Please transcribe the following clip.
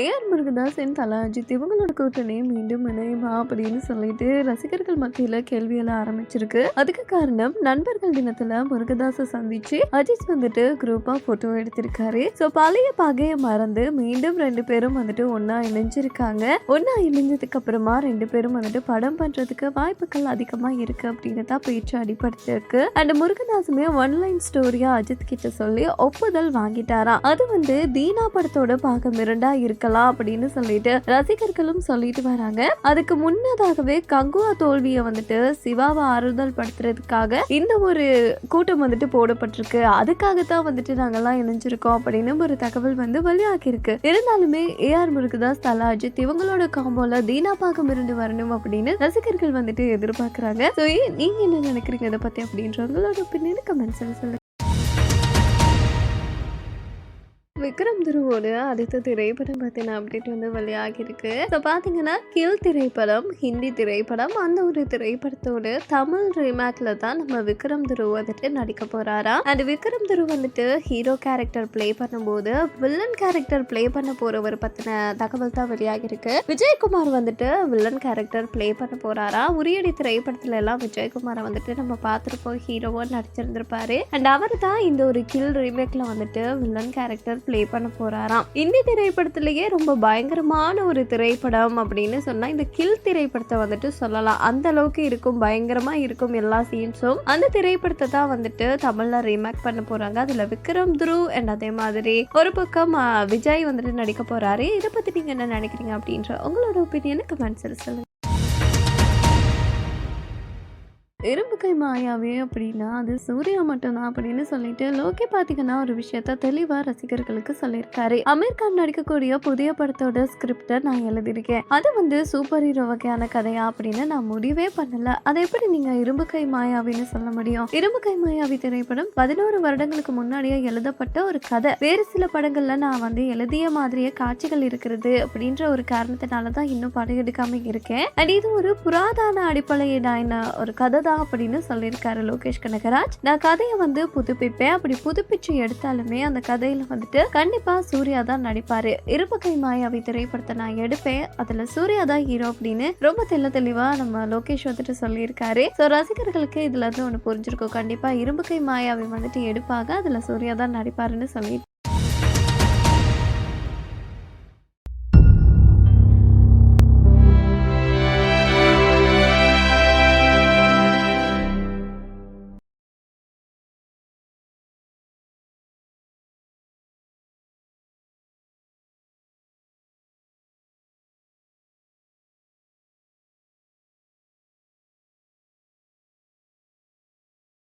AR Murugadasan Thala Ajith இவங்களோட கூட்டணி மீண்டும் இணையுமா அப்படின்னு சொல்லிட்டு ரசிகர்கள் மத்தியில கேள்வியெல்லாம் ஆரம்பிச்சிருக்கு. அதுக்கு காரணம் நண்பர்கள் தினத்துல முருகதாஸை சந்திச்சு அஜித் வந்துட்டு குரூப்பா போட்டோ எடுத்திருக்காரு. ஸோ பழைய பகையை மறந்து மீண்டும் ரெண்டு பேரும் வந்துட்டு ஒன்னா இணைஞ்சிருக்காங்க. ஒன்னா இணைஞ்சதுக்கு அப்புறமா ரெண்டு பேரும் வந்துட்டு படம் பண்றதுக்கு வாய்ப்புகள் அதிகமா இருக்கு அப்படின்னு தான் பேச்சு அடிப்படுத்திருக்கு அண்ட் முருகதாசுமே ஒன்லைன் ஸ்டோரியா அஜித் கிட்ட சொல்லி ஒப்புதல் வாங்கிட்டாராம். அது வந்து தீனா படத்தோட பாகம் இரண்டா இருக்கலாம் அப்படின்னு சொல்லிட்டு ரசிகர்களும் சொல்லிட்டு வராங்க. அதுக்கு முன்னதாகவே கங்குவா தோல்வியை வந்துட்டு சிவாவை ஆறுதல் படுத்துறதுக்காக இந்த ஒரு கூட்டம் வந்துட்டு போடப்பட்டிருக்கு. அதுக்காகத்தான் வந்துட்டு நாங்கெல்லாம் இணைஞ்சிருக்கோம் அப்படின்னு ஒரு தகவல் வந்து வெளியாகிருக்கு இருந்தாலுமே ஏஆர் முருகதாஸ் தலா அஜித். இவங்களோட காம்போல தீனா பாகம் இருந்து வரணும் அப்படின்னு ரசிகர்கள் வந்துட்டு எதிர்பார்க்குறாங்க. ஸோ நீங்க என்ன நினைக்கிறீங்க? இதை பத்தி அப்படின்ற உங்களோட பின்னணி கமெண்ட்ஸ் சொல்லுங்க விக்ரம் துருவோட அடுத்த திரைப்படம் பற்றின அப்டேட் வந்து வெளியாகிருக்கு இப்போ பார்த்தீங்கன்னா கில் திரைப்படம் ஹிந்தி திரைப்படம் அந்த ஒரு திரைப்படத்தோட தமிழ் ரீமேக்ல தான் நம்ம விக்ரம் துரு வந்துட்டு நடிக்க போறாரா? அண்ட் விக்ரம் துரு வந்துட்டு ஹீரோ கேரக்டர் ப்ளே பண்ணும்போது வில்லன் கேரக்டர் ப்ளே பண்ண போறவர் பற்றின தகவல் தான் வெளியாகிருக்கு விஜயகுமார் வந்துட்டு வில்லன் கேரக்டர் ப்ளே பண்ண போறாரா? உரியடி திரைப்படத்துல எல்லாம் விஜயகுமாரை வந்துட்டு நம்ம பார்த்துருப்போம் ஹீரோவா நடிச்சிருந்திருப்பாரு. அண்ட் அவர் தான் இந்த ஒரு கில் ரீமேக்ல வந்துட்டு வில்லன் கேரக்டர் ப்ளே பண்ண போறாராம். இந்தி திரைப்படத்திலேயே ரொம்ப பயங்கரமான ஒரு திரைப்படம் அப்படின்னு சொன்னால் இந்த கில் திரைப்படத்தை வந்துட்டு சொல்லலாம். அந்த அளவுக்கு இருக்கும் பயங்கரமாக இருக்கும் எல்லா சீன்ஸும் அந்த திரைப்படத்தை தான் வந்துட்டு தமிழில் ரீமேக் பண்ண போகிறாங்க அதில் விக்ரம் துரு அண்ட் அதே மாதிரி ஒரு பக்கம் விஜய் வந்துட்டு நடிக்க போகிறாரு இதை பற்றி நீங்கள் என்ன நினைக்கிறீங்க அப்படின்ற உங்களோட ஒப்பீனியனை கமெண்ட்ஸில் சொல்லுங்கள் இரும்பு கை மாயாவே அப்படின்னா அது சூர்யா மட்டும்தான் அப்படின்னு சொல்லிட்டு லோகி பார்த்தீங்கன்னா ஒரு விஷயத்த தெளிவா ரசிகர்களுக்கு சொல்லியிருக்காரு. அமீர் கான் நடிக்கக்கூடிய புதிய படத்தோட ஸ்கிரிப்டை நான் எழுதியிருக்கேன். அது வந்து சூப்பர் ஹீரோ வகையான கதையா அப்படின்னு நான் முடிவே பண்ணல. அதை எப்படி நீங்க இரும்பு கை மாயாவின்னு சொல்ல முடியும்? இரும்பு கை மாயாவி திரைப்படம் பதினோரு வருடங்களுக்கு முன்னாடியே எழுதப்பட்ட ஒரு கதை. வேறு சில படங்கள்ல நான் வந்து எழுதிய மாதிரியே காட்சிகள் இருக்கிறது அப்படின்ற ஒரு காரணத்தினால தான் இன்னும் படம் எடுக்காம இருக்கேன். அண்ட் இது ஒரு புராதன அடிப்படையிலான ஒரு கதை தான் அப்படின்னு சொல்லியிருக்காரு லோகேஷ் கனகராஜ். நான் கதையை வந்து புதுப்பிப்பேன். அப்படி புதுப்பிச்சு எடுத்தாலுமே அந்த கதையில வந்துட்டு கண்டிப்பா சூர்யா தான் நடிப்பாரு. இருப்பு கை மாயாவை திரைப்படத்தை நான் எடுப்பேன். அதுல சூர்யா தான் ஹீரோ அப்படின்னு ரொம்ப தெள்ள தெளிவா நம்ம லோகேஷ் வந்துட்டு சொல்லியிருக்காரு. ஸோ ரசிகர்களுக்கு இதுல இருந்து ஒன்று புரிஞ்சிருக்கும். கண்டிப்பா இரும்பு கை மாயாவை வந்துட்டு எடுப்பாங்க அதுல சூர்யா தான் நடிப்பாருன்னு சொல்லி